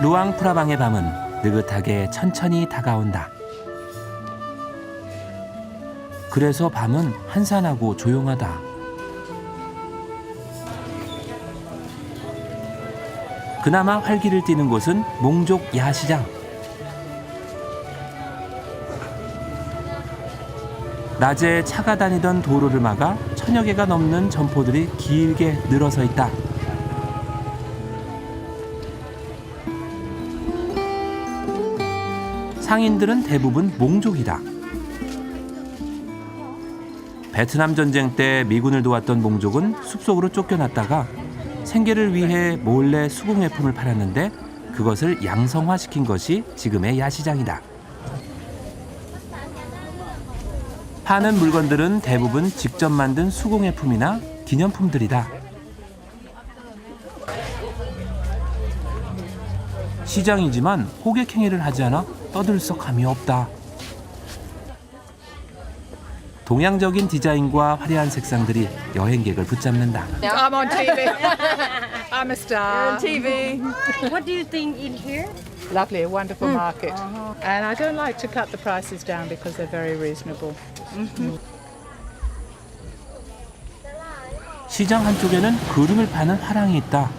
루앙 프라방의 밤은 느긋하게 천천히 다가온다. 그래서 밤은 한산하고 조용하다. 그나마 활기를 띠는 곳은 몽족 야시장. 낮에 차가 다니던 도로를 막아 천여 개가 넘는 점포들이 길게 늘어서 있다. 상인들은 대부분 몽족이다. 베트남 전쟁 때 미군을 도왔던 몽족은 숲속으로 쫓겨났다가 생계를 위해 몰래 수공예품을 팔았는데 그것을 양성화시킨 것이 지금의 야시장이다. 파는 물건들은 대부분 직접 만든 수공예품이나 기념품들이다. 시장이지만 호객행위를 하지 않아 떠들썩함이 없다. 동양적인 디자인과 화려한 색상들이 여행객을 붙잡는다. I'm on TV. I'm a star. TV. what do you think in here? Lovely, a wonderful market. And I don't like to cut the prices down because they're very reasonable. 시장 한쪽에는 그림을 파는 화랑이 있다.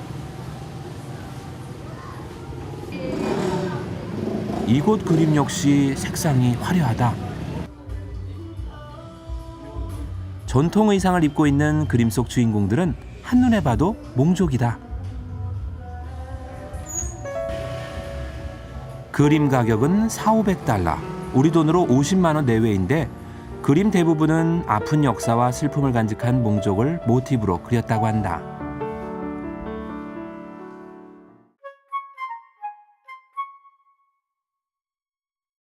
이곳 그림 역시 색상이 화려하다. 전통 의상을 입고 있는 그림 속 주인공들은 한눈에 봐도 몽족이다. 그림 가격은 4, 500달러, 우리 돈으로 50만 원 내외인데 그림 대부분은 아픈 역사와 슬픔을 간직한 몽족을 모티브로 그렸다고 한다.